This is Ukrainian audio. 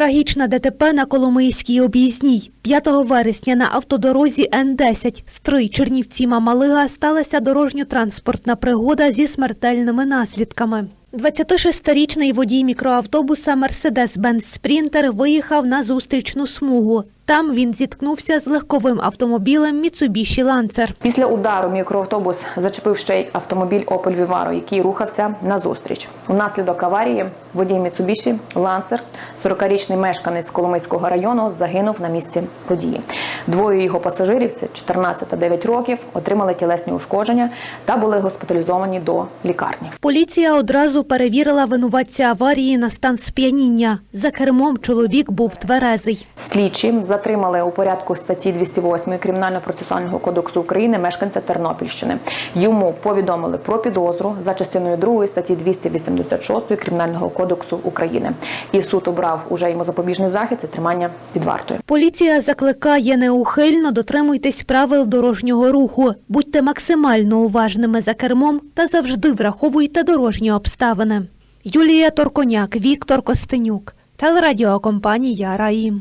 Трагічна ДТП на Коломийській об'їзній. 5 вересня на автодорозі Н-10 Стрий Чернівці Мамалига сталася дорожньо-транспортна пригода зі смертельними наслідками. 26-річний водій мікроавтобуса Мерседес-Бенц Спрінтер виїхав на зустрічну смугу. Там він зіткнувся з легковим автомобілем Mitsubishi Lancer. Після удару мікроавтобус зачепив ще й автомобіль Opel Vivaro, який рухався назустріч. Внаслідок аварії водій Mitsubishi Lancer, 40-річний мешканець Коломийського району, загинув на місці події. Двоє його пасажирів, це 14 та 9 років, отримали тілесні ушкодження та були госпіталізовані до лікарні. Поліція одразу перевірила винуватця аварії на стан сп'яніння. За кермом чоловік був тверезий. Слідчі затримали у порядку статті 208 Кримінально-процесуального кодексу України мешканця Тернопільщини. Йому повідомили про підозру за частиною 2 статті 286 Кримінального кодексу України. І суд обрав уже йому запобіжний захід це тримання під вартою. Поліція закликає неухильно дотримуйтесь правил дорожнього руху, будьте максимально уважними за кермом та завжди враховуйте дорожні обставини. Юлія Торконяк, Віктор Костенюк, телерадіокомпанія Раїм.